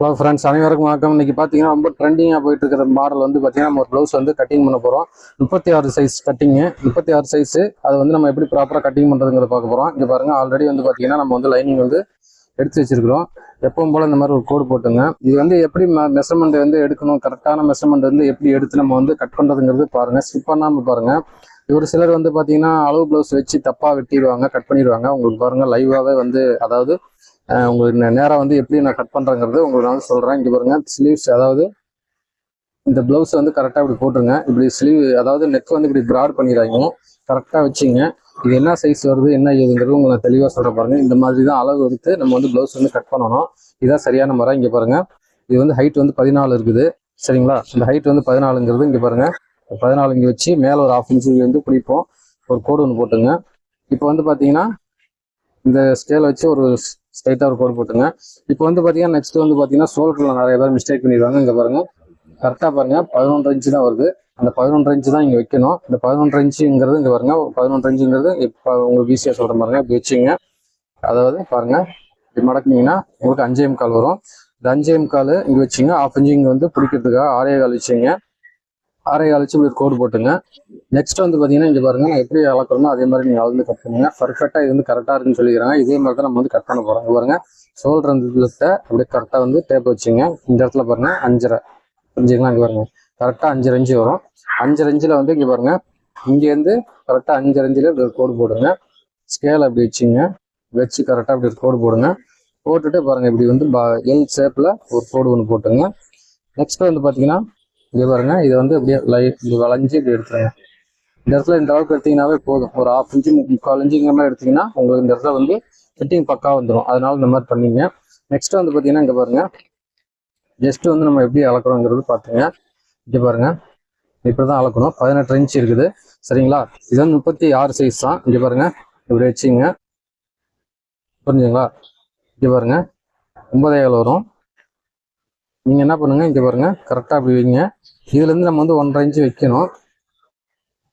Hello friends அனைவருக்கும் வணக்கம். இன்னைக்கு பார்த்தீங்கன்னா ரொம்ப ட்ரெண்டிங்காக போயிட்டு இருக்கிற மாடல் வந்து பார்த்தீங்கன்னா நம்ம ஒரு ப்ளவுஸ் வந்து கட்டிங் பண்ண போகிறோம் முப்பத்தி ஆறு சைஸ் கட்டிங்கு முப்பத்தி ஆறு சைஸு அது வந்து நம்ம எப்படி ப்ராப்பராக கட்டிங் பண்ணுறதுங்கிறத பார்க்க போகிறோம் இங்கே பாருங்க ஆல்ரெடி வந்து பார்த்தீங்கன்னா நம்ம வந்து லைனிங் வந்து எடுத்து வச்சிருக்கிறோம். எப்பவும் போல் இந்த மாதிரி ஒரு கோடு போட்டுங்க. இது வந்து எப்படி மெஷர்மெண்ட் வந்து எடுக்கணும்? கரெக்டான மெஷர்மெண்ட் வந்து எப்படி எடுத்து நம்ம வந்து கட் பண்ணுறதுங்கிறது பாருங்கள் ஸ்கிப் பண்ணாமல் பாருங்கள் ஒரு சிலர் வந்து பார்த்தீங்கன்னா அளவு ப்ளவுஸ் வச்சு தப்பாக வெட்டிடுவாங்க கட் பண்ணிடுவாங்க. உங்களுக்கு பாருங்கள் லைவாகவே வந்து அதாவது உங்களுக்கு நேராக வந்து எப்படி நான் கட் பண்ணுறேங்கிறது உங்களுக்கு நான் வந்து சொல்கிறேன் இங்கே பாருங்கள் ஸ்லீவ்ஸ் அதாவது இந்த ப்ளவுஸ் வந்து கரெக்டாக இப்படி போட்டுருங்க. இப்படி ஸ்லீவ் அதாவது நெக் வந்து இப்படி ப்ராட் பண்ணிடுறாங்க கரெக்டாக வச்சுங்க. இது என்ன சைஸ் வருது என்ன ஏதுங்கிறது உங்களை நான் தெளிவாக சொல்கிற பாருங்கள் இந்த மாதிரி தான் அளவு எடுத்து நம்ம வந்து ப்ளவுஸ் வந்து கட் பண்ணணும். இதுதான் சரியான முறை. இங்கே பாருங்கள் இது வந்து ஹைட் வந்து பதினாலு இருக்குது. சரிங்களா? இந்த ஹைட் வந்து பதினாலுங்கிறது இங்கே பாருங்கள் பதினாலு இங்கே வச்சு மேலே ஒரு ஆஃப் இன்ச்சு வந்து பிடிப்போம். ஒரு கோடு ஒன்று போட்டுங்க. இப்போ வந்து பார்த்தீங்கன்னா இந்த ஸ்கேலை வச்சு ஒரு ஸ்ட்ரைட்டாக ஒரு கோடு போட்டுங்க. இப்போ வந்து பார்த்தீங்கன்னா நெக்ஸ்ட் வந்து பார்த்தீங்கன்னா சோல்டரில் நிறைய பேர் மிஸ்டேக் பண்ணிடுவாங்க இங்கே பாருங்கள் கரெக்டாக பாருங்கள் பதினொன்று இன்ச்சு தான் வருது. அந்த பதினொன்று இன்ச்சு தான் இங்கே வைக்கணும். இந்த பதினொன்று இன்ச்சுங்கிறது இங்கே பாருங்க. பதினொன்று இன்ச்சுங்கிறது இப்போ உங்களுக்கு ஈஸியாக சொல்கிற பாருங்க இப்படி வச்சுங்க. அதாவது பாருங்கள் இப்படி மடக்குனீங்கன்னா உங்களுக்கு அஞ்சே கால் வரும். இந்த அஞ்சே முக்கால் இங்கே வச்சுங்க. ஆஃப் இன்ச்சு இங்கே வந்து பிடிக்கிறதுக்காக ஆறே கால் வச்சுங்க. ஆறே அழிச்சு இப்படி ஒரு கோடு போட்டுங்க. நெக்ஸ்ட் வந்து பார்த்தீங்கன்னா இங்கே பாருங்க நான் எப்படி அளக்கணுமோ அதே மாதிரி நீங்கள் அளந்து கட் பண்ணுங்க. பர்ஃபெக்டாக இது வந்து கரெக்டாக இருக்குன்னு சொல்லிக்கிறாங்க. இதே மாதிரி தான் நம்ம வந்து கட் பண்ண போகிறோம் பாருங்க சோல்டர் அந்த அப்படியே கரெக்டாக வந்து டேப் வச்சுங்க. இந்த இடத்துல பாருங்க அஞ்சரை. புரிஞ்சுங்களா? இங்கே பாருங்க கரெக்டாக அஞ்சு ரஞ்சு வரும். அஞ்சு அஞ்சில் வந்து இங்கே பாருங்க இங்கேருந்து கரெக்டாக அஞ்சு அஞ்சில் ஒரு கோடு போடுங்க. ஸ்கேல் அப்படி வச்சுங்க. வச்சு கரெக்டாக அப்படி ஒரு கோடு போடுங்க. போட்டுட்டு பாருங்கள் இப்படி வந்து எல் ஷேப்பில் ஒரு கோடு ஒன்று போட்டுங்க. நெக்ஸ்ட் வந்து பார்த்தீங்கன்னா இங்கே பாருங்க இதை வந்து அப்படியே லைட் வளைஞ்சு இப்படி எடுத்துருங்க. இந்த இடத்துல இந்த அளவுக்கு எடுத்தீங்கன்னாவே போதும். ஒரு ஆஃப் இன்ச்சு முக்கால் இன்ச்சுங்கிற மாதிரி எடுத்தீங்கன்னா உங்களுக்கு இந்த இடத்துல வந்து ஃபிட்டிங் பக்கா வந்துடும் அதனால இந்த மாதிரி பண்ணீங்க. நெக்ஸ்ட் வந்து பார்த்தீங்கன்னா இங்கே பாருங்க. ஜஸ்ட் வந்து நம்ம எப்படி அளக்குறோங்கிறது பார்த்துங்க இங்கே பாருங்க. இப்படி தான் அளக்கணும். பதினெட்டு இன்ச் இருக்குது. சரிங்களா? இது வந்து முப்பத்தி ஆறு சைஸ் தான். இங்கே பாருங்க. இப்படி வச்சுங்க. புரிஞ்சுங்களா? இங்கே பாருங்க. ஒன்பதே ஏழு வரும். நீங்கள் என்ன பண்ணுங்கள் இங்கே பாருங்க கரெக்டாக அப்படி வைங்க. இதுலேருந்து நம்ம வந்து ஒன்றரை இன்ச்சு வைக்கணும்.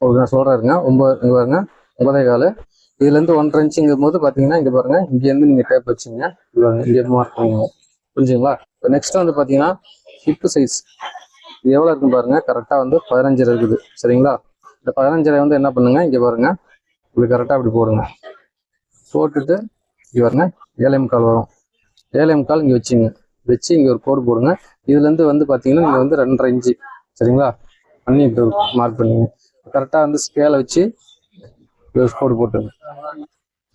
ஓகே நான் சொல்கிறேருங்க ஒம்பது இங்கே பாருங்க ஒன்பதே கால். இதுலேருந்து ஒன்றரை இன்ச்சுங்கும் போது பார்த்தீங்கன்னா இங்கே பாருங்கள் இங்கேருந்து நீங்கள் டேப் வச்சுங்க. இங்கே மார்க் பண்ணுங்க. புரிஞ்சுங்களா? இப்போ நெக்ஸ்ட் வந்து பார்த்தீங்கன்னா ஹிப்பு சைஸ் இது எவ்வளோ இருக்குன்னு பாருங்கள் கரெக்டாக வந்து பதினஞ்சரை இருக்குது. சரிங்களா? இந்த பதினஞ்சரை வந்து என்ன பண்ணுங்க இங்கே பாருங்க இப்படி கரெக்டாக அப்படி போடுங்க. போட்டுட்டு இங்கே பாருங்க ஏழை முக்கால் வரும். ஏழை முக்கால் இங்கே வச்சுங்க. வச்சு இங்கே ஒரு கோடு போடுங்க. இதுலேருந்து வந்து பார்த்தீங்கன்னா நீங்கள் வந்து ரெண்டரை இன்ச்சு. சரிங்களா? பண்ணி இப்படி மார்க் பண்ணுங்க கரெக்டாக வந்து ஸ்கேலை வச்சு கோடு போட்டுருங்க.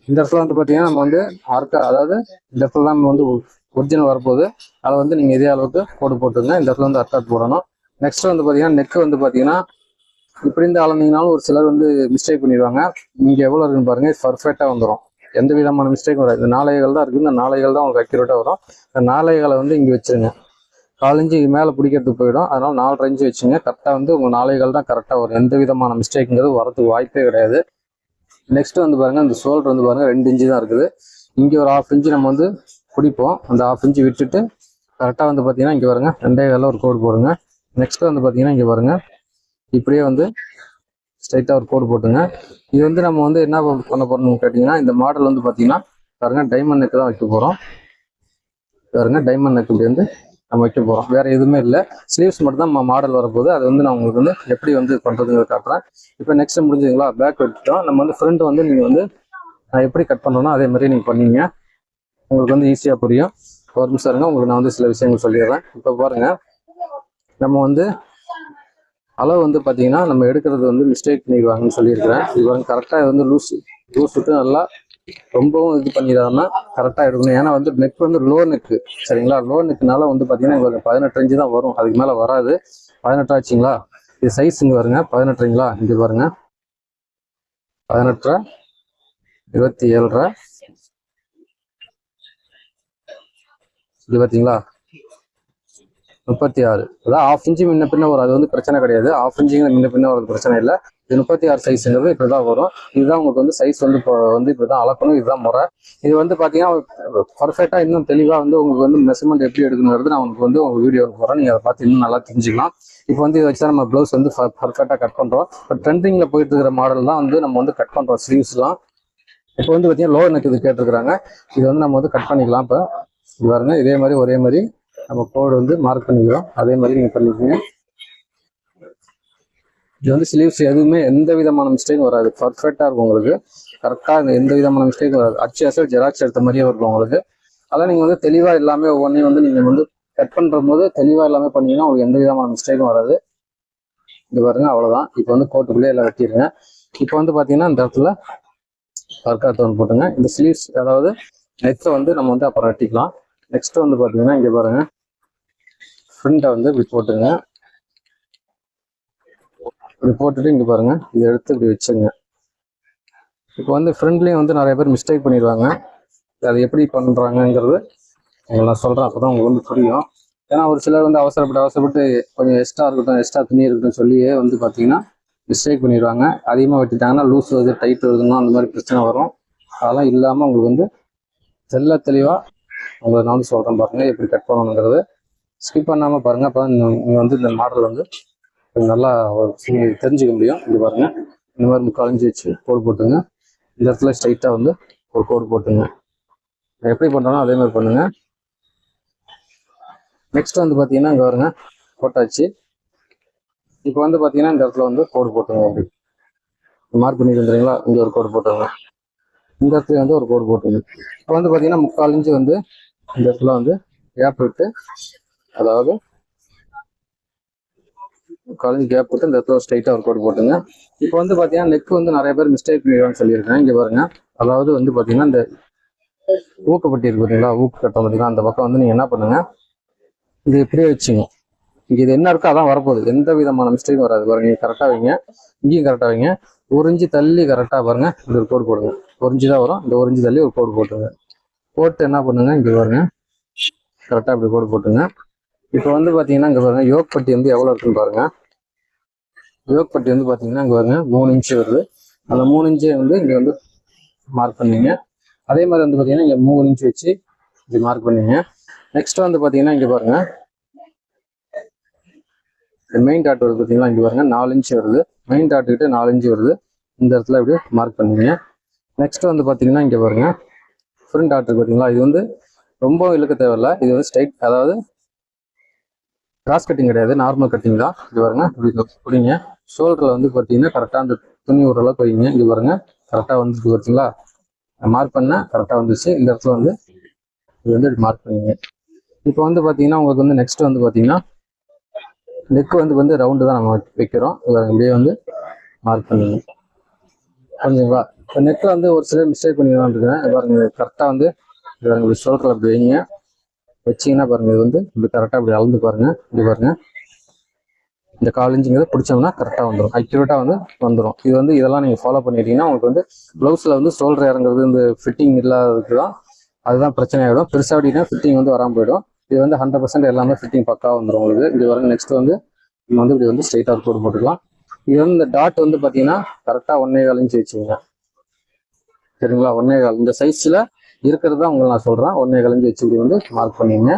இந்த இடத்துல வந்து பார்த்தீங்கன்னா நம்ம வந்து ஆர்க்க அதாவது இந்த இடத்துல தான் நம்ம வந்து ஒரிஜினல் வரப்போகுது. அதை வந்து நீங்கள் இதே அளவுக்கு கோடு போட்டுருங்க. இந்த இடத்துல வந்து அர்த்தாட் போடணும். நெக்ஸ்ட் வந்து பார்த்தீங்கன்னா நெக்கு வந்து பார்த்தீங்கன்னா இப்படி இருந்து அளந்தீங்கனாலும் ஒரு சிலர் வந்து மிஸ்டேக் பண்ணிடுவாங்க. இங்கே எவ்வளோ இருக்குன்னு பாருங்க. பர்ஃபெக்டாக வந்துடும் எந்த விதமான மிஸ்டேக்கும் வராது. இந்த நாளைகள் தான் இருக்குது. இந்த நாளைகள் தான் உங்களுக்கு அக்யூரேட்டாக வரும். இந்த நாளைகளை வந்து இங்கே வச்சிருங்க. காலஞ்சு மேலே பிடிக்கிறதுக்கு போயிடும். அதனால் நாலரை இன்ச்சு வச்சுங்க. கரெக்டாக வந்து உங்கள் நாளைகள் தான் கரெக்டாக வரும். எந்த விதமான மிஸ்டேக்குங்கிறது வரதுக்கு வாய்ப்பே கிடையாது. நெக்ஸ்ட் வந்து பாருங்கள் இந்த ஷோல்டர் வந்து பாருங்கள் ரெண்டு இன்ச்சு தான் இருக்குது. இங்கே ஒரு ஆஃப் இன்ச்சு நம்ம வந்து பிடிப்போம். அந்த ஆஃப் இன்ச்சு விட்டுட்டு கரெக்டாக வந்து பார்த்தீங்கன்னா இங்கே பாருங்கள் ரெண்டே காலில் ஒரு கோடு போடுங்க. நெக்ஸ்ட்டு வந்து பார்த்தீங்கன்னா இங்கே பாருங்கள் இப்படியே வந்து ஸ்ட்ரைட்டாக ஒரு கோடு போட்டுங்க. இது வந்து நம்ம வந்து என்ன பண்ண போறோம்னு கேட்டிங்கன்னா இந்த மாடல் வந்து பார்த்தீங்கன்னா பாருங்க டைமண்ட் நெக்கு தான் வைக்க போகிறோம் பாருங்க டைமண்ட் நெக் இப்படி வந்து நம்ம வைக்க போகிறோம் வேற எதுவுமே இல்லை. ஸ்லீவ்ஸ் மட்டும் தான் மாடல் வரப்போகுது. அது வந்து நான் உங்களுக்கு வந்து எப்படி வந்து பண்ணுறதுங்கிறத காட்டுறேன். இப்போ நெக்ஸ்ட் முடிஞ்சுங்களா பேக் வெட்டிட்டோம் நம்ம வந்து ஃப்ரண்ட் வந்து நீங்கள் வந்து நான் எப்படி கட் பண்ணுறேனோ அதே மாதிரி நீங்கள் பண்ணீங்க. உங்களுக்கு வந்து ஈஸியாக புரியும். ஒரு நிமிஷம் இருங்க. உங்களுக்கு நான் வந்து சில விஷயங்கள் சொல்லிடுறேன். இப்போ பாருங்கள் நம்ம வந்து அளவு வந்து பார்த்தீங்கன்னா நம்ம எடுக்கிறது வந்து மிஸ்டேக் பண்ணிடுவாங்கன்னு சொல்லியிருக்கிறேன். இது பாருங்க கரெக்டாக வந்து லூஸ் லூஸ் விட்டு நல்லா ரொம்பவும் இது பண்ணிடாம கரெக்டாக எடுக்கணும். ஏன்னா வந்து நெக் வந்து லோ நெக்கு சரிங்களா? லோ நெக்குனால வந்து பார்த்தீங்கன்னா உங்களுக்கு பதினெட்டு இன்ச்சு தான் வரும். அதுக்கு மேலே வராது. பதினெட்டு ஆச்சுங்களா? இது சைஸ் இங்கே வருங்க பதினெட்டுங்களா இங்கே பாருங்க. பதினெட்டரை இருபத்தி ஏழரை. இது பார்த்தீங்களா முப்பத்தி ஆறு. அதாவது ஆஃப் இன்ச்சு முன்ன பின்ன வரும். அது வந்து பிரச்சனை கிடையாது. ஆஃப் இன்ச்சுங்க முன்ன பின்ன வரது பிரச்சனை இல்லை. இது முப்பத்தி ஆறு சைஸுங்கிறது இப்படி தான் வரும். இதுதான் உங்களுக்கு வந்து சைஸ் வந்து இப்போ வந்து இப்படி தான் அளக்கணும். இதுதான் முறை. இது வந்து பார்த்தீங்கன்னா பர்ஃபெக்டாக இன்னும் தெளிவாக வந்து உங்களுக்கு வந்து மெஷர்மெண்ட் எப்படி எடுக்கணுங்கிறது நான் உங்களுக்கு வந்து உங்கள் வீடியோ போகிறேன் நீங்கள் அதை பார்த்து இன்னும் நல்லா தெரிஞ்சுக்கலாம். இப்போ வந்து இதை வச்சு தான் நம்ம ப்ளவுஸ் வந்து பர்ஃபெக்டாக கட் பண்ணுறோம் இப்போ ட்ரெண்டிங்கில் போயிட்டு இருக்கிற மாடல் தான் வந்து நம்ம வந்து கட் பண்ணுறோம் ஸ்லீவ்ஸ்லாம் இப்போ வந்து பார்த்தீங்கன்னா லோ நெக் இது கேட்டிருக்கிறாங்க. இது வந்து நம்ம வந்து கட் பண்ணிக்கலாம் இப்போ. இது பாருங்க இதே மாதிரி ஒரே மாதிரி நம்ம கோடு வந்து மார்க் பண்ணிக்கிறோம். அதே மாதிரி நீங்கள் பண்ணிக்கோங்க. இது வந்து ஸ்லீவ்ஸ் எதுவுமே எந்த விதமான மிஸ்டேக்கும் வராது. பர்ஃபெக்டாக இருக்கும் உங்களுக்கு. கரெக்டாக எந்த விதமான மிஸ்டேக்கும் வராது. அச்சு அசல் ஜெராக்ஸ் எடுத்த மாதிரியே இருக்கும் உங்களுக்கு. அதான் நீங்கள் வந்து தெளிவாக எல்லாமே ஒவ்வொன்றையும் வந்து நீங்கள் வந்து கட் பண்ணுற போது தெளிவாக எல்லாமே பண்ணீங்கன்னா உங்களுக்கு எந்த விதமான மிஸ்டேக்கும் வராது. இது பாருங்க அவ்வளோதான் இப்போ வந்து கோட்டுக்குள்ளே எல்லாம் வெட்டிடுங்க. இப்போ வந்து பார்த்தீங்கன்னா இந்த இடத்துல ஒர்க் ஒன்று போட்டுங்க. இந்த ஸ்லீவ்ஸ் அதாவது நெத்தை வந்து நம்ம வந்து அப்புறம் வெட்டிக்கலாம். நெக்ஸ்ட் வந்து பார்த்தீங்கன்னா இங்கே பாருங்க. ஃப்ரண்ட்டை வந்து இப்படி போட்டுங்க இப்படி போட்டுட்டு இங்கே பாருங்கள் இதை எடுத்து இப்படி வச்சுங்க. இப்போ வந்து ஃப்ரெண்ட்லேயும் வந்து நிறைய பேர் மிஸ்டேக் பண்ணிடுவாங்க. அது எப்படி பண்ணுறாங்கங்கிறது உங்களுக்கு நான் சொல்கிறேன் அப்போ தான் உங்களுக்கு வந்து புரியும். ஏன்னா ஒரு சிலர் வந்து அவசரப்பட்டு அவசரப்பட்டு கொஞ்சம் எக்ஸ்ட்ரா இருக்கட்டும் எக்ஸ்ட்ரா துணி இருக்கட்டும் சொல்லியே வந்து பார்த்தீங்கன்னா மிஸ்டேக் பண்ணிடுவாங்க. அதிகமாக வெட்டிட்டாங்கன்னா லூஸ் வருது டைட் வருதுன்னா அந்த மாதிரி பிரச்சனை வரும். அதெல்லாம் இல்லாமல் உங்களுக்கு வந்து தெல்ல தெளிவாக உங்களுக்கு நான் வந்து சொல்கிறேன் பாருங்கள் எப்படி கட் பண்ணணுங்கிறது. ஸ்கிப் பண்ணாமல் பாருங்க. அப்போ நீங்கள் வந்து இந்த மாடல் வந்து நல்லா தெரிஞ்சுக்க முடியும். இது பாருங்க. இந்த மாதிரி முக்கால் வச்சு கோடு போட்டுங்க இந்த இடத்துல ஸ்ட்ரைட்டாக வந்து ஒரு கோடு போட்டுங்க எப்படி பண்ணுறோனோ அதே மாதிரி பண்ணுங்க. நெக்ஸ்ட் வந்து பார்த்தீங்கன்னா இங்கே வருங்க போட்டாச்சு இப்போ வந்து பார்த்தீங்கன்னா இந்த இடத்துல வந்து கோடு போட்டுங்க அப்படி. மார்க் பண்ணி வந்துடுறீங்களா இங்கே ஒரு கோடு போட்டுங்க இந்த இடத்துல வந்து ஒரு கோடு போட்டுங்க இப்போ வந்து பார்த்தீங்கன்னா முக்கால் இன்ச்சு வந்து இந்த இடத்துல வந்து கேப் விட்டு அதாவது காலேஜ் கேப் கொடுத்து இந்த இடத்துல ஸ்ட்ரைட்டாக ஒரு அவுட் போட்டுங்க. இப்போ வந்து பார்த்தீங்கன்னா நெக் வந்து நிறைய பேர் மிஸ்டேக் பண்ணிடுவான்னு சொல்லியிருக்கேன் இங்கே பாருங்க. அதாவது வந்து பார்த்தீங்கன்னா இந்த ஊக்கப்பட்டி இருக்கு பார்த்தீங்களா ஊக்கு கட்டம் பார்த்தீங்கன்னா அந்த பக்கம் வந்து நீங்கள் என்ன பண்ணுங்க? இது இப்படியே வச்சுங்க. இங்கே இது என்ன இருக்கோ அதான் வரப்போகுது. எந்த விதமான மிஸ்டேக்கும் வராது. பாருங்க நீங்கள் கரெக்டாக வைங்க. இங்கேயும் கரெக்டாக வைங்க. ஒரு இஞ்சி தள்ளி கரெக்டாக பாருங்க. இந்த ஒரு கோடு போடுங்க. ஒரு தான் வரும். இந்த ஒரு இஞ்சி தள்ளி ஒரு கோடு போட்டுங்க போட்டு என்ன பண்ணுங்க? இங்கே பாருங்க. கரெக்டாக இப்படி கோடு போட்டுங்க இப்போ வந்து பார்த்தீங்கன்னா இங்கே பாருங்க யோக்பட்டி வந்து எவ்வளோ இருக்குன்னு பாருங்க. யோக்பட்டி வந்து பார்த்தீங்கன்னா இங்கே பாருங்க மூணு இன்ச்சு வருது. அந்த மூணு இன்ச்சை வந்து இங்கே வந்து மார்க் பண்ணீங்க. அதே மாதிரி வந்து பார்த்தீங்கன்னா இங்கே மூணு இன்ச் வச்சு இப்படி மார்க் பண்ணீங்க. நெக்ஸ்ட் வந்து பார்த்தீங்கன்னா இங்கே பாருங்க. மெயின் டாட் வருது பார்த்தீங்களா இங்கே பாருங்க நாலு இன்ச் வருது. மெயின் டாட்டுக்கிட்ட நாலு இன்ச்சு வருது. இந்த இடத்துல இப்படி மார்க் பண்ணீங்க. நெக்ஸ்ட் வந்து பார்த்தீங்கன்னா இங்கே பாருங்க. ஃப்ரண்ட் டாட் பார்த்தீங்களா இது வந்து ரொம்ப இழுக்க தேவையில்ல. இது வந்து ஸ்ட்ரைட் அதாவது கிராஸ் கட்டிங் கிடையாது நார்மல் கட்டிங் தான். இது பாருங்க பிடிங்க. ஷோல்டரில் வந்து பார்த்தீங்கன்னா கரெக்டாக அந்த துணி ஓரளவுக்கு வைங்க. இது பாருங்க கரெக்டாக வந்துருக்கு பார்த்தீங்களா? மார்க் பண்ணால் கரெக்டாக வந்துச்சு. இந்த இடத்துல வந்து இது வந்து மார்க் பண்ணுங்க. இப்போ வந்து பார்த்தீங்கன்னா உங்களுக்கு வந்து நெக்ஸ்ட் வந்து பார்த்தீங்கன்னா நெக் வந்து வந்து ரவுண்டு தான் நம்ம வைக்கிறோம். இப்படியே வந்து மார்க் பண்ணுங்க. புரிஞ்சுங்களா? இப்போ நெக்கில் வந்து ஒரு சிலர் மிஸ்டேக் பண்ணிடலான்னு இருக்கேன் பாருங்க கரெக்டாக வந்து இது பாருங்க ஷோல்டரில் அப்படி வைங்க. வச்சீங்கன்னா பாருங்கள் இது வந்து இப்படி கரெக்டாக இப்படி அளந்து பாருங்க இப்படி பாருங்கள் இந்த கால் இன்ச்சுங்கிறத பிடிச்சோம்னா கரெக்டாக வந்துடும் அக்யூரேட்டாக வந்து வந்துடும் இது வந்து இதெல்லாம் நீங்கள் ஃபாலோ பண்ணிட்டீங்கன்னா உங்களுக்கு வந்து ப்ளவுஸில் வந்து ஷோல்டர் இறங்குறது இந்த ஃபிட்டிங் இல்லாததுக்கு தான் அதுதான் பிரச்சனை ஆகிடும் பெருசாக அப்படின்னா ஃபிட்டிங் வந்து வராமல் போயிடும். இது வந்து ஹண்ட்ரட் பர்சன்ட் எல்லாமே ஃபிட்டிங் பக்காக வந்துடும் உங்களுக்கு. இது வர நெக்ஸ்ட் வந்து நம்ம வந்து இப்படி வந்து ஸ்ட்ரைட்டாக ஒரு கோடு போட்டுக்கலாம். இது வந்து இந்த டாட் வந்து பார்த்தீங்கன்னா கரெக்டாக ஒன்னே கால் இன்ச்சு வச்சுக்கோங்க. சரிங்களா? ஒன்னே கால். இந்த சைஸில் இருக்கிறது தான் உங்களுக்கு நான் சொல்கிறேன் ஒன்றே கால் இன்ச்சு வச்சு இப்படி வந்து மார்க் பண்ணிங்க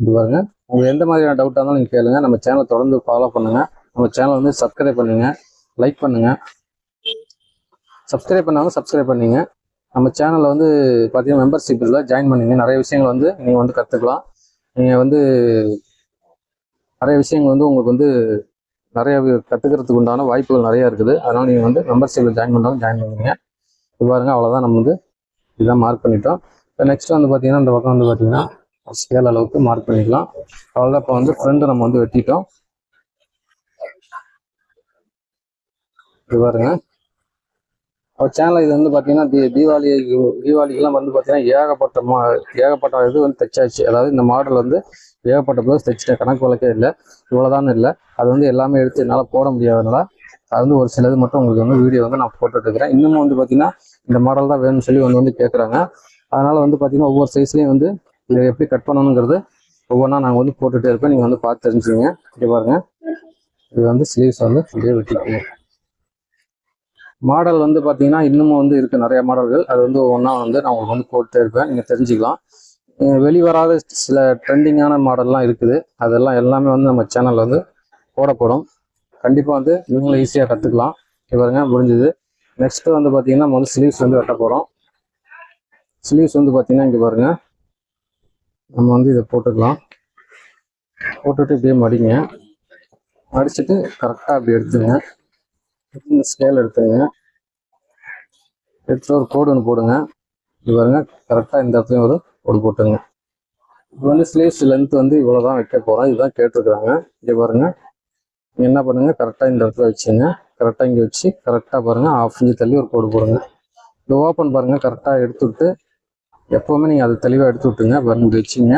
இது பாருங்க. உங்களுக்கு எந்த மாதிரியான டவுட்டாக இருந்தாலும் நீங்கள் கேளுங்க. நம்ம சேனலை தொடர்ந்து ஃபாலோ பண்ணுங்க. நம்ம சேனலை வந்து சப்ஸ்கிரைப் பண்ணுங்கள் லைக் பண்ணுங்கள் சப்ஸ்கிரைப் பண்ணாலும் சப்ஸ்கிரைப் பண்ணிங்க. நம்ம சேனலில் வந்து பார்த்தீங்கன்னா மெம்பர்ஷிப் இல்லை ஜாயின் பண்ணீங்க. நிறைய விஷயங்கள் வந்து நீங்கள் வந்து கற்றுக்கலாம் நீங்கள் வந்து நிறைய விஷயங்கள் வந்து உங்களுக்கு வந்து நிறைய கற்றுக்கிறதுக்கு உண்டான வாய்ப்புகள் நிறைய இருக்குது. அதனால் நீங்கள் வந்து மெம்பர்ஷிப்பில் ஜாயின் பண்ணாலும் ஜாயின் பண்ணுவீங்க இது பாருங்க. அவ்வளோதான் நம்ம வந்து இதான் மார்க் பண்ணிட்டோம். இப்போ நெக்ஸ்ட் வந்து பார்த்தீங்கன்னா இந்த பக்கம் வந்து பார்த்தீங்கன்னா ஸ்கேல் அளவுக்கு மார்க் பண்ணிக்கலாம். அவ்வளோதான் இப்போ வந்து ஃப்ரெண்டு நம்ம வந்து வெட்டிட்டோம். இது பாருங்க. அவர் சேனல் இது வந்து பார்த்தீங்கன்னா தீ தீபாவளி தீபாவளிக்கெல்லாம் வந்து பார்த்தீங்கன்னா ஏகப்பட்ட மா ஏகப்பட்ட இது வந்து தைச்சாச்சு. அதாவது இந்த மாடல் வந்து ஏகப்பட்ட ப்ளவுஸ் தைச்சிட்டேன். கணக்கு வழக்கே இல்லை. இவ்வளோதான் இல்லை. அது வந்து எல்லாமே எடுத்து என்னால் போட முடியாதனால அது வந்து ஒரு சிலது மட்டும் உங்களுக்கு வந்து வீடியோ வந்து நான் போட்டுட்டு இருக்கிறேன் இன்னமும் வந்து பார்த்தீங்கன்னா இந்த மாடல் தான் வேணும்னு சொல்லி வந்து வந்து கேட்குறாங்க அதனால் வந்து பார்த்தீங்கன்னா ஒவ்வொரு சைஸ்லையும் வந்து இதை எப்படி கட் பண்ணணுங்கிறது ஒவ்வொன்றா நாங்கள் வந்து போட்டுகிட்டே இருப்பேன் நீங்கள் வந்து பார்த்து தெரிஞ்சுக்கோங்க. இப்படி பாருங்க. இது வந்து ஸ்லீவ்ஸ் வந்து அப்படியே வெட்டிக்கோங்க. மாடல் வந்து பார்த்தீங்கன்னா இன்னமும் வந்து இருக்கு நிறைய மாடல்கள் அது வந்து ஒன்றா வந்து நான் உங்களுக்கு வந்து போட்டுட்டே இருப்பேன். நீங்கள் தெரிஞ்சுக்கலாம். வெளிவராத சில ட்ரெண்டிங்கான மாடல்லாம் இருக்குது. அதெல்லாம் எல்லாமே வந்து நம்ம சேனலில் வந்து போடப்படும். கண்டிப்பாக வந்து நீங்களும் ஈஸியாக கற்றுக்கலாம் பாருங்க முடிஞ்சது. நெக்ஸ்ட் வந்து பார்த்தீங்கன்னா நம்ம வந்து ஸ்லீவ்ஸ் வந்து வெட்ட போகிறோம் ஸ்லீவ்ஸ் வந்து பார்த்தீங்கன்னா இங்கே பாருங்க. நம்ம வந்து இதை போட்டுக்கலாம். போட்டுட்டு இப்படியே மடிங்க. மடிச்சுட்டு கரெக்டாக அப்படி எடுத்துங்க. இந்த ஸ்கேல் எடுத்துங்க. எடுத்துகிட்டு ஒரு கோடு ஒன்று போடுங்க. இது பாருங்க கரெக்டாக இந்த இடத்துலையும் ஒரு கோடு போட்டுங்க இப்போ வந்து ஸ்லீவ்ஸ் லென்த் வந்து இவ்வளோ தான் வைக்க போகிறோம் இதுதான் கேட்டிருக்கிறாங்க. இங்கே பாருங்கள் என்ன பண்ணுங்க கரெக்டாக இந்த இடத்துல வச்சுங்க கரெக்டாக இங்கே வச்சு கரெக்டாக பாருங்க ஆஃப் இன்ச்சு தள்ளி ஒரு கோடு போடுங்க. இந்த ஓப்பன் பாருங்க கரெக்டாக எடுத்து விட்டு எப்போவுமே நீங்கள் அதை தெளிவாக எடுத்து விட்டுங்க பாருங்க வச்சுங்க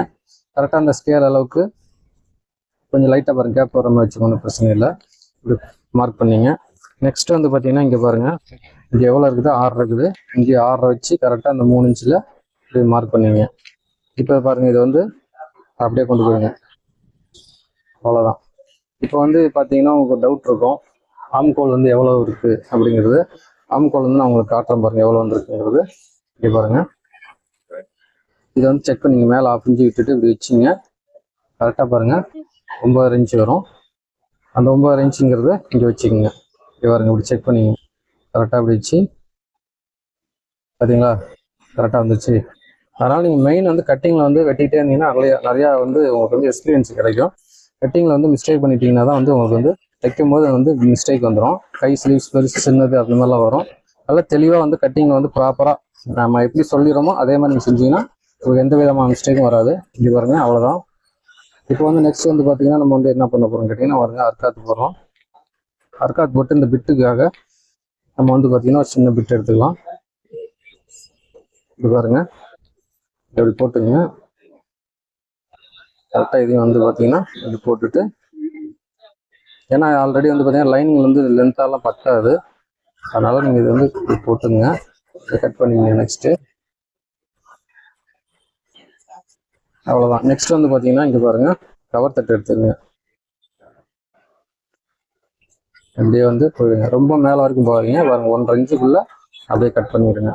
கரெக்டாக அந்த ஸ்கேல் அளவுக்கு கொஞ்சம் லைட்டாக பாருங்க கேப் வர மாதிரி வச்சுக்கோங்க பிரச்சனை இல்லை. இப்படி மார்க் பண்ணீங்க. நெக்ஸ்ட் வந்து பார்த்தீங்கன்னா இங்கே பாருங்க இங்கே எவ்வளோ இருக்குது? ஆறு இருக்குது. இங்கே ஆறரை வச்சு கரெக்டாக அந்த மூணு இன்ச்சில் இப்படி மார்க் பண்ணீங்க. இப்போ பாருங்க இது வந்து அப்படியே கொண்டு போயிடுங்க. அவ்வளோதான் இப்போ வந்து பார்த்தீங்கன்னா உங்களுக்கு டவுட் இருக்கும். ஆம்கோல் வந்து எவ்வளோ இருக்கு அப்படிங்கிறது. ஆம்கோல் வந்து நான் உங்களுக்கு காட்டுறேன் பாருங்க எவ்வளோ வந்துருக்குங்கிறது. இப்படி பாருங்க. இதை வந்து செக் பண்ணிங்க மேலே ஆஃப் இன்ச்சு விட்டுட்டு இப்படி வச்சிங்க. கரெக்டாக பாருங்கள் ஒம்பது இன்ச்சு வரும். அந்த ஒம்பது இன்ச்சுங்கிறத இங்கே வச்சுக்கோங்க. இங்கே பாருங்க இப்படி செக் பண்ணிங்க கரெக்டாக இப்படி வச்சு. பார்த்தீங்களா கரெக்டாக வந்துச்சு. அதனால் நீங்கள் மெயின் வந்து கட்டிங்கில் வந்து வெட்டிகிட்டே இருந்தீங்கன்னா நிறையா நிறையா வந்து உங்களுக்கு வந்து எக்ஸ்பீரியன்ஸ் கிடைக்கும். கட்டிங்கில் வந்து மிஸ்டேக் பண்ணிட்டீங்கன்னா தான் வந்து உங்களுக்கு வந்து தைக்கும் போது வந்து மிஸ்டேக் வந்துடும் கை ஸ்லீவ்ஸ் பெருசு சின்னது அந்த மாதிரிலாம் வரும். நல்லா தெளிவாக வந்து கட்டிங்கில் வந்து ப்ராப்பராக நம்ம எப்படி சொல்லிடுறோமோ அதே மாதிரி நீங்கள் செஞ்சீங்கன்னா உங்களுக்கு எந்த விதமான மிஸ்டேக்கும் வராது. இப்படி பாருங்கள் அவ்வளோதான் இப்போ வந்து நெக்ஸ்ட் வந்து பார்த்தீங்கன்னா நம்ம வந்து என்ன பண்ண போகிறோம் கேட்டிங்கன்னா வருங்க அர்க்காத்து போடுறோம். அர்க்காத் போட்டு இந்த பிட்டுக்காக நம்ம வந்து பார்த்தீங்கன்னா ஒரு சின்ன பிட் எடுத்துக்கலாம். இது பாருங்க இப்படி போட்டுங்க கரெக்டாக இதையும் வந்து பார்த்தீங்கன்னா இது போட்டுட்டு ஏன்னா ஆல்ரெடி வந்து பார்த்தீங்கன்னா லைனிங் வந்து லென்த்தாலாம் பத்தாது. அதனால நீங்கள் இது வந்து போட்டுங்க. கட் பண்ணிங்க நெக்ஸ்ட்டு அவ்வளோதான் நெக்ஸ்ட் வந்து பார்த்தீங்கன்னா இங்கே பாருங்க கவர் தட்டு எடுத்துங்க அப்படியே வந்து போயிடுங்க ரொம்ப மேலே வரைக்கும் போகாதீங்க. பாருங்க ஒன்றரை இன்ச்சுக்குள்ளே அப்படியே கட் பண்ணிடுங்க.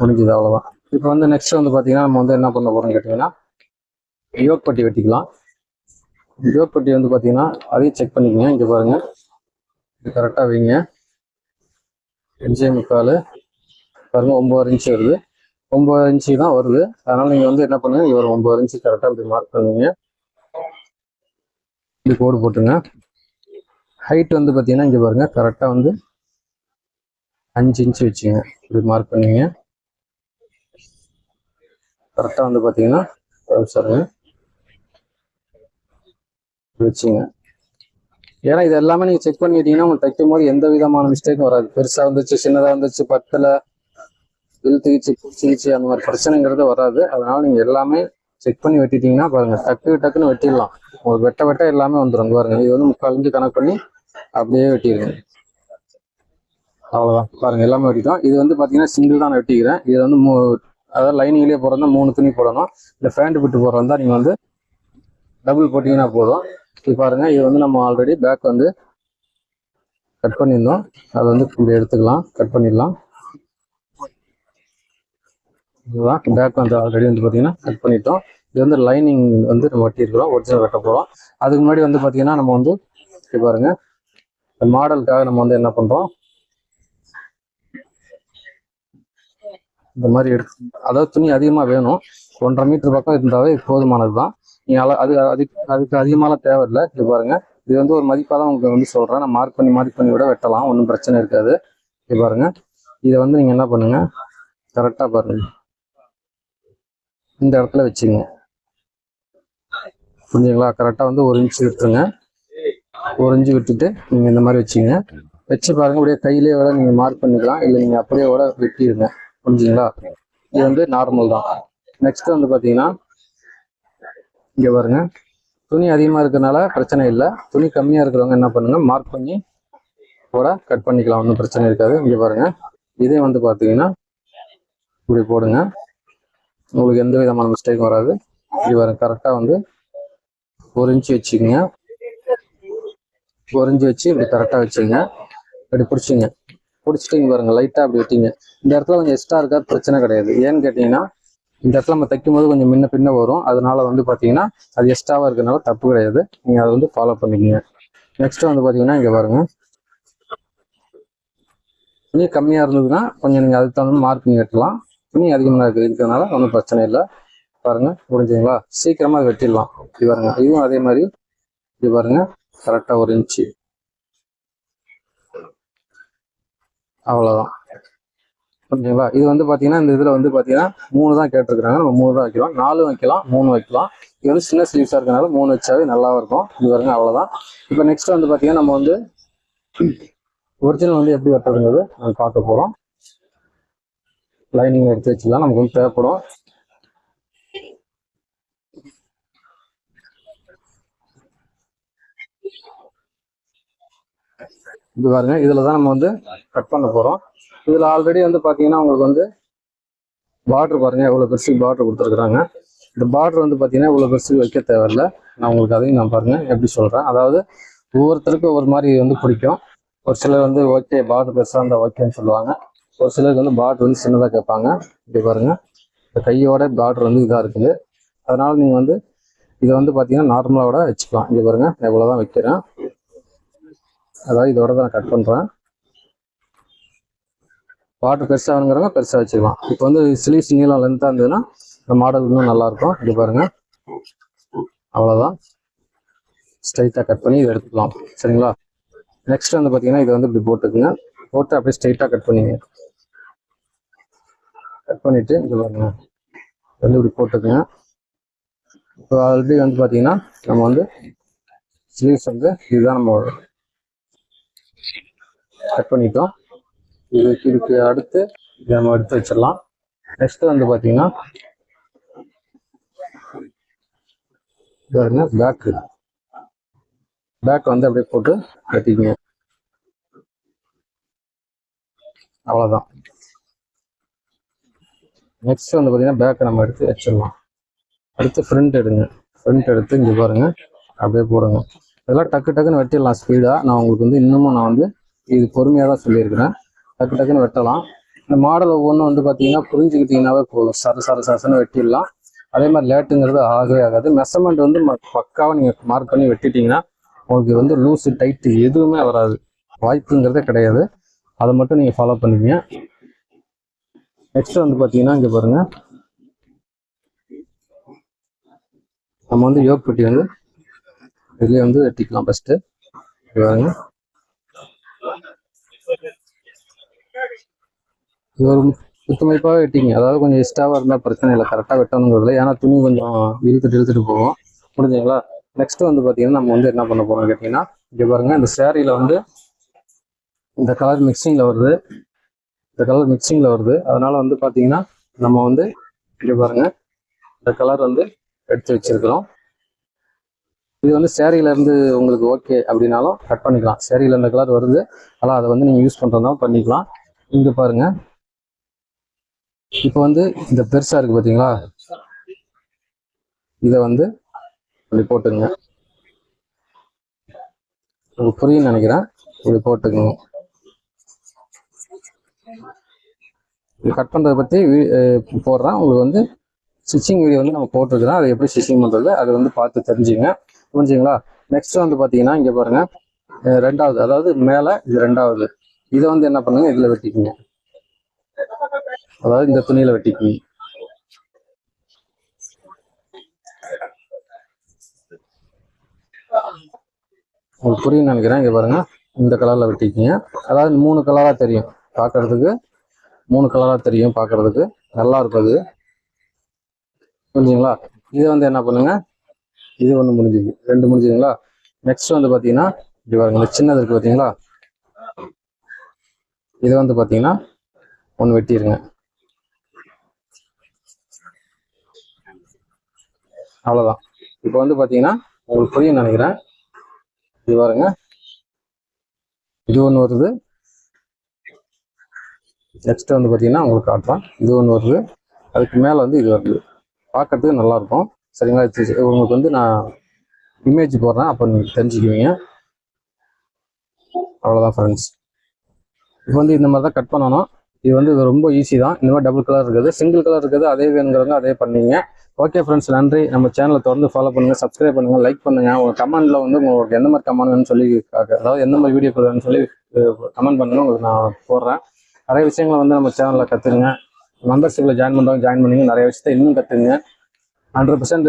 முடிஞ்சுது அவ்வளோதான் இப்போ வந்து நெக்ஸ்ட் வந்து பார்த்தீங்கன்னா நம்ம வந்து என்ன பண்ண போறோம்னு கேட்டிங்கன்னா யோக் பட்டி வெட்டிக்கலாம். யோக் பட்டி வந்து பார்த்தீங்கன்னா அதையும் செக் பண்ணிக்கங்க. இங்கே பாருங்க. இது கரெக்டாக வைங்க. அஞ்சே முக்கால் பாருங்க ஒம்பது இன்ச்சு வருது. ஒம்பது இன்ச்சு தான் வருது. அதனால நீங்கள் வந்து என்ன பண்ணுங்க இவர் ஒம்பது இன்ச்சு கரெக்டாக இப்படி மார்க் பண்ணுவீங்க இப்படி கோடு போட்டுங்க. ஹைட் வந்து பார்த்தீங்கன்னா இங்கே பாருங்க கரெக்டாக வந்து அஞ்சு இன்ச்சு வச்சுங்க. இப்படி மார்க் பண்ணுவீங்க கரெக்டாக வந்து பார்த்தீங்கன்னா சாருங்க வச்சுங்க. ஏன்னா இது எல்லாமே நீங்கள் செக் பண்ணிட்டீங்கன்னா உங்களுக்கு தைக்கும் போது எந்த விதமான மிஸ்டேக்கும் வராது. பெருசாக வந்துச்சு சின்னதாக வந்துச்சு பத்தில் இழுத்துக்கிச்சு பிடிச்சிக்கிச்சு அந்த மாதிரி பிரச்சனைங்கிறது வராது. அதனால நீங்கள் எல்லாமே செக் பண்ணி வெட்டிட்டீங்கன்னா பாருங்க டக்கு டக்குன்னு வெட்டிடலாம். உங்களுக்கு வெட்ட வெட்ட எல்லாமே வந்துடும் பாருங்க இது வந்து முக்கால் இன்ச்சு கணக்கு பண்ணி அப்படியே வெட்டிடுங்க. அவ்வளோதான் பாருங்க எல்லாமே வெட்டிட்டோம். இது வந்து பார்த்தீங்கன்னா சிங்கிள் தான் நான் வெட்டிக்கிறேன். இது வந்து மூ அதாவது லைனிங்லேயே போடுறதா மூணு துணி போடணும். இல்லை ஃபேண்ட் பிட்டு போடுறதா நீங்கள் வந்து டபுள் போட்டிங்கன்னா போதும். இது பாருங்க இது வந்து நம்ம ஆல்ரெடி பேக் வந்து கட் பண்ணியிருந்தோம். அதை வந்து இப்படி எடுத்துக்கலாம் கட் பண்ணிடலாம். இதுதான் பேக் வந்து ஆல்ரெடி வந்து பார்த்தீங்கன்னா கட் பண்ணிட்டோம். இது வந்து லைனிங் வந்து நம்ம ஒட்டியிருக்கிறோம் ஒரிஜினல் வெட்ட போகிறோம் அதுக்கு முன்னாடி வந்து பார்த்தீங்கன்னா நம்ம வந்து இப்படி பாருங்க இந்த மாடலுக்காக நம்ம வந்து என்ன பண்ணுறோம் இந்த மாதிரி எடுத்து அதாவது துணி அதிகமாக வேணும். ஒன்றரை மீட்டர் பக்கம் இருந்தாவே இது போதுமானது தான் நீங்கள் அது அதுக்கு அதுக்கு அதிகமாலாம் தேவையில்லை. இது பாருங்கள் இது வந்து ஒரு மதிப்பாக தான் உங்களுக்கு வந்து சொல்கிறேன் நான் மார்க் பண்ணி மார்க் பண்ணி விட வெட்டலாம். ஒன்றும் பிரச்சனை இருக்காது. இது பாருங்க. இதை வந்து நீங்கள் என்ன பண்ணுங்க? கரெக்டாக பாருங்க. இந்த இடத்துல வச்சுங்க. புரிஞ்சுங்களா? கரெக்டாக வந்து ஒரு இன்ச்சு விட்டுருங்க. ஒரு இன்ச்சு விட்டுட்டு நீங்கள் இந்த மாதிரி வச்சுங்க. வச்சு பாருங்க. அப்படியே கையிலேயே விட நீங்கள் மார்க் பண்ணிக்கலாம். இல்லை நீங்கள் அப்படியே விட வெட்டிடுங்க. புரிஞ்சுங்களா? இது வந்து நார்மல் தான். நெக்ஸ்ட் வந்து பார்த்தீங்கன்னா இங்கே பாருங்க. துணி அதிகமாக இருக்கிறதுனால பிரச்சனை இல்லை. துணி கம்மியாக இருக்கிறவங்க என்ன பண்ணுங்க மார்க் பண்ணி கூட கட் பண்ணிக்கலாம் ஒன்றும் பிரச்சனை இருக்காது. இங்கே பாருங்க. இதே வந்து பார்த்தீங்கன்னா இப்படி போடுங்க. உங்களுக்கு எந்த விதமான மிஸ்டேக்கும் வராது. இங்கே பாருங்க கரெக்டாக வந்து ஒரு இன்ச்சு வச்சுக்கோங்க. ஒரு இன்ச்சு வச்சு இப்படி கரெக்டாக வச்சுங்க இப்படி பிடிச்சிங்க பிடிச்சிட்டிங்க பாருங்க லைட்டாக அப்படி விட்டீங்க. இந்த இடத்துல கொஞ்சம் எக்ஸ்ட்ரா இருக்கா பிரச்சனை கிடையாது. ஏன்னு கேட்டிங்கன்னா இந்த இடத்துல நம்ம தைக்கும் போது கொஞ்சம் முன்ன பின்ன வரும். அதனால வந்து பார்த்தீங்கன்னா அது எக்ஸ்ட்ராவாக இருக்கிறனால தப்பு கிடையாது. நீங்கள் அதை வந்து ஃபாலோ பண்ணிக்கங்க. நெக்ஸ்ட்டு வந்து பார்த்தீங்கன்னா இங்கே பாருங்க. துணி கம்மியாக இருந்ததுன்னா கொஞ்சம் நீங்கள் அதுக்கு தகுந்த மார்க்கிங் கட்டலாம். துணி அதிகமாக இருக்குது இருக்கிறதுனால ஒன்றும் பிரச்சனை இல்லை. பாருங்க முடிஞ்சுங்களா சீக்கிரமாக அது வெட்டிடலாம். இது பாருங்க இதுவும் அதே மாதிரி. இது பாருங்க கரெக்டாக ஒரு இன்ச்சு அவ்வளோதான் ஓகேங்களா இது வந்து பாத்தீங்கன்னா இந்த இதில் வந்து பாத்தீங்கன்னா மூணு தான் கேட்டிருக்கிறாங்க. நம்ம மூணு தான் வைக்கலாம். நாலு வைக்கலாம் மூணு வைக்கலாம். இது வந்து சின்ன ஸ்லீவ்ஸாக இருக்கனால மூணு வச்சாவே நல்லா இருக்கும். இது பாருங்க அவ்வளோதான் இப்போ நெக்ஸ்ட் வந்து பாத்தீங்கன்னா நம்ம வந்து ஒரிஜினல் வந்து எப்படி வெட்டுறதுங்கிறது நம்ம பார்க்க போகிறோம் லைனிங் எடுத்து வச்சுக்கலாம் நமக்கு வந்து தேவைப்படும். இது பாருங்க இதில் தான் நம்ம வந்து கட் பண்ண போகிறோம் இதில் ஆல்ரெடி வந்து பார்த்தீங்கன்னா உங்களுக்கு வந்து பார்டர் பாருங்க எவ்வளோ பெருசுக்கு பார்டர் கொடுத்துருக்குறாங்க. இந்த பார்டர் வந்து பார்த்தீங்கன்னா இவ்வளோ பெருசுக்கு வைக்க தேவையில்ல. நான் உங்களுக்கு அதையும் நான் பாருங்கள் எப்படி சொல்கிறேன் அதாவது ஒவ்வொருத்தருக்கும் ஒரு மாதிரி வந்து பிடிக்கும். ஒரு சிலர் வந்து ஓகே பார்டர் பெருசாக இருந்தால் ஓகேன்னு சொல்லுவாங்க. ஒரு சிலருக்கு வந்து பார்டர் வந்து சின்னதாக கேட்பாங்க. இப்படி பாருங்கள் இந்த கையோட பார்டர் வந்து இதாக இருக்குது. அதனால் நீங்கள் வந்து இதை வந்து பார்த்தீங்கன்னா நார்மலாக விட வச்சுக்கலாம். இங்கே பாருங்கள் நான் இவ்வளவுதான் வைக்கிறேன். அதாவது இதோட தான் கட் பண்ணுறேன் வாட்ரு பெருசாக வேணுங்கிறவங்க பெருசாக வச்சுக்கலாம். இப்போ வந்து ஸ்லீவ்ஸ் நீளம் லென்த்தாக இருந்ததுன்னா இந்த மாடல் இன்னும் நல்லா இருக்கும் இது பாருங்க. அவ்வளோதான் ஸ்ட்ரைட்டாக கட் பண்ணி இதை எடுத்துக்கலாம். சரிங்களா? நெக்ஸ்ட் வந்து பார்த்தீங்கன்னா இதை வந்து இப்படி போட்டுக்குங்க. போட்டு அப்படியே ஸ்ட்ரைட்டாக கட் பண்ணிங்க. கட் பண்ணிவிட்டு இது பாருங்க. வந்து இப்படி போட்டுக்குங்க. இப்போ ஆல்ரெடி வந்து பார்த்தீங்கன்னா நம்ம வந்து ஸ்லீவ்ஸ் வந்து இதுதான் நம்ம கட் பண்ணிட்டோம் இதுக்கு இதுக்கு அடுத்து இதை நம்ம எடுத்து வச்சிடலாம். நெக்ஸ்ட் வந்து பாத்தீங்கன்னா இது பாருங்க பேக்கு பேக் வந்து அப்படியே போட்டு கட்டிக்கங்க. அவ்வளோதான் நெக்ஸ்ட் வந்து பார்த்தீங்கன்னா பேக்கை நம்ம எடுத்து வச்சிடலாம். அடுத்து ஃப்ரண்ட் எடுங்க. ஃப்ரண்ட் எடுத்து இங்கே பாருங்க அப்படியே போடுங்க. இதெல்லாம் டக்கு டக்குன்னு வெட்டிடலாம் ஸ்பீடாக நான் உங்களுக்கு வந்து இன்னமும் நான் வந்து இது பொறுமையாக தான் சொல்லியிருக்கிறேன். டக்கு டக்குன்னு வெட்டலாம். இந்த மாடல் ஒவ்வொன்றும் வந்து பார்த்தீங்கன்னா புரிஞ்சுக்கிட்டீங்கன்னாவே போதும். சர சர சரசன்னு வெட்டிடலாம். அதே மாதிரி லேட்டுங்கிறது ஆகவே ஆகாது. மெஷர்மெண்ட் வந்து பக்காவாக நீங்கள் மார்க் பண்ணி வெட்டிட்டீங்கன்னா உங்களுக்கு வந்து லூஸு டைட்டு எதுவுமே வராது. வாய்ப்புங்கிறதே கிடையாது. அதை மட்டும் நீங்கள் ஃபாலோ பண்ணுவீங்க. நெக்ஸ்ட் வந்து பார்த்தீங்கன்னா இங்கே பாருங்கள் நம்ம வந்து யோக் பெட்டி வந்து இதுலேயே வந்து வெட்டிக்கலாம் ஃபஸ்ட்டு பாருங்கள் இது ஒரு குத்துமைப்பாக வெட்டிங்க. அதாவது கொஞ்சம் எக்ஸ்ட்ராவாக இருந்தால் பிரச்சனை இல்லை. கரெக்டாக வெட்டணுங்கிறதுல ஏன்னா துணி கொஞ்சம் இழுத்துட்டு இழுத்துட்டு போகும். முடிஞ்சுங்களா நெக்ஸ்ட் வந்து பார்த்தீங்கன்னா நம்ம வந்து என்ன பண்ண போறோம் கேட்டிங்கன்னா இங்கே பாருங்க இந்த சேரீல வந்து இந்த கலர் மிக்சிங்கில் வருது. இந்த கலர் மிக்சிங்கில் வருது. அதனால வந்து பார்த்தீங்கன்னா நம்ம வந்து இங்கே பாருங்க இந்த கலர் வந்து எடுத்து வச்சிருக்கிறோம். இது வந்து சேரீல இருந்து உங்களுக்கு ஓகே அப்படின்னாலும் கட் பண்ணிக்கலாம். சேரீல இந்த கலர் வருது. ஆனால் அதை வந்து நீங்கள் யூஸ் பண்ணுறதுனாலும் பண்ணிக்கலாம். இங்கே பாருங்க இப்போ வந்து இந்த பெருசா இருக்கு பார்த்தீங்களா இதை வந்து இப்படி போட்டுங்க. உங்களுக்கு புரியும்னு நினைக்கிறேன். இப்படி போட்டுக்கோங்க. கட் பண்ணுறதை பற்றி வீ- போடுறேன். உங்களுக்கு வந்து ஸ்டிச்சிங் வீடியோ வந்து நம்ம போட்டிருக்கிறோம். அதை எப்படி ஸ்டிச்சிங் பண்ணுறது அதை வந்து பார்த்து தெரிஞ்சுங்க. புரிஞ்சுங்களா? நெக்ஸ்ட் வந்து பார்த்தீங்கன்னா இங்கே பாருங்க. ரெண்டாவது அதாவது மேலே இது ரெண்டாவது. இதை வந்து என்ன பண்ணுங்க இதில் வெட்டிக்கிங்க. அதாவது இந்த துணியில வெட்டிக்கிங்க உங்களுக்கு புரியும் நினைக்கிறேன். இங்க பாருங்க. இந்த கலர்ல வெட்டிக்கிங்க அதாவது மூணு கலரா தெரியும். பார்க்கறதுக்கு மூணு கலரா தெரியும் பார்க்கறதுக்கு நல்லா இருக்கும் அது. புரிஞ்சுங்களா இது வந்து என்ன பண்ணுங்க? இது ஒன்று முடிஞ்சுது. ரெண்டு முடிஞ்சுதுங்களா? நெக்ஸ்ட் வந்து பார்த்தீங்கன்னா இப்படி பாருங்க. இந்த சின்னது இருக்கு பார்த்தீங்களா இது வந்து பார்த்தீங்கன்னா ஒன்று வெட்டிடுங்க அவ்வளோதான் இப்போ வந்து பார்த்தீங்கன்னா உங்களுக்கு புரியும் நினைக்கிறேன். இது பாருங்க. இது ஒன்று வருது. நெக்ஸ்ட் வந்து பார்த்தீங்கன்னா உங்களுக்கு காட்டுறேன். இது ஒன்று வருது. அதுக்கு மேலே வந்து இது வருது. பார்க்கறதுக்கு நல்லாயிருக்கும். சரிங்களா? உங்களுக்கு வந்து நான் இமேஜ் போடுறேன். அப்போ நீங்கள் தெரிஞ்சுக்குவீங்க. அவ்வளோதான் ஃப்ரெண்ட்ஸ் இப்போ வந்து இந்த மாதிரி தான் கட் பண்ணணும். இது வந்து இது ரொம்ப ஈஸி தான். இந்த மாதிரி டபுள் கலர் இருக்குது. சிங்கிள் கலர் இருக்குது. அதே வேணுங்கிறவங்க அதே பண்ணீங்க. ஓகே ஃப்ரெண்ட்ஸ் நன்றி. நம்ம சேனலை தொடர்ந்து ஃபாலோ பண்ணுங்கள் சப்ஸ்கிரைப் பண்ணுங்க லைக் பண்ணுங்க. உங்கள் கமெண்ட்ல வந்து உங்களுக்கு எந்த மாதிரி கமெண்ட் வேணும்னு சொல்லி அதாவது எந்த மாதிரி வீடியோ வேணும்னு சொல்லி கமெண்ட் பண்ணுங்க உங்களுக்கு நான் போடுறேன். நிறைய விஷயங்களை வந்து நம்ம சேனலில் கற்றுக்குங்க மெம்பர்ஷிப்பில் ஜாயின் பண்ணுறவங்க ஜாயின் பண்ணுங்க நிறைய விஷயத்த இன்னும் கற்றுக்குங்க ஹண்ட்ரட் பர்சன்ட்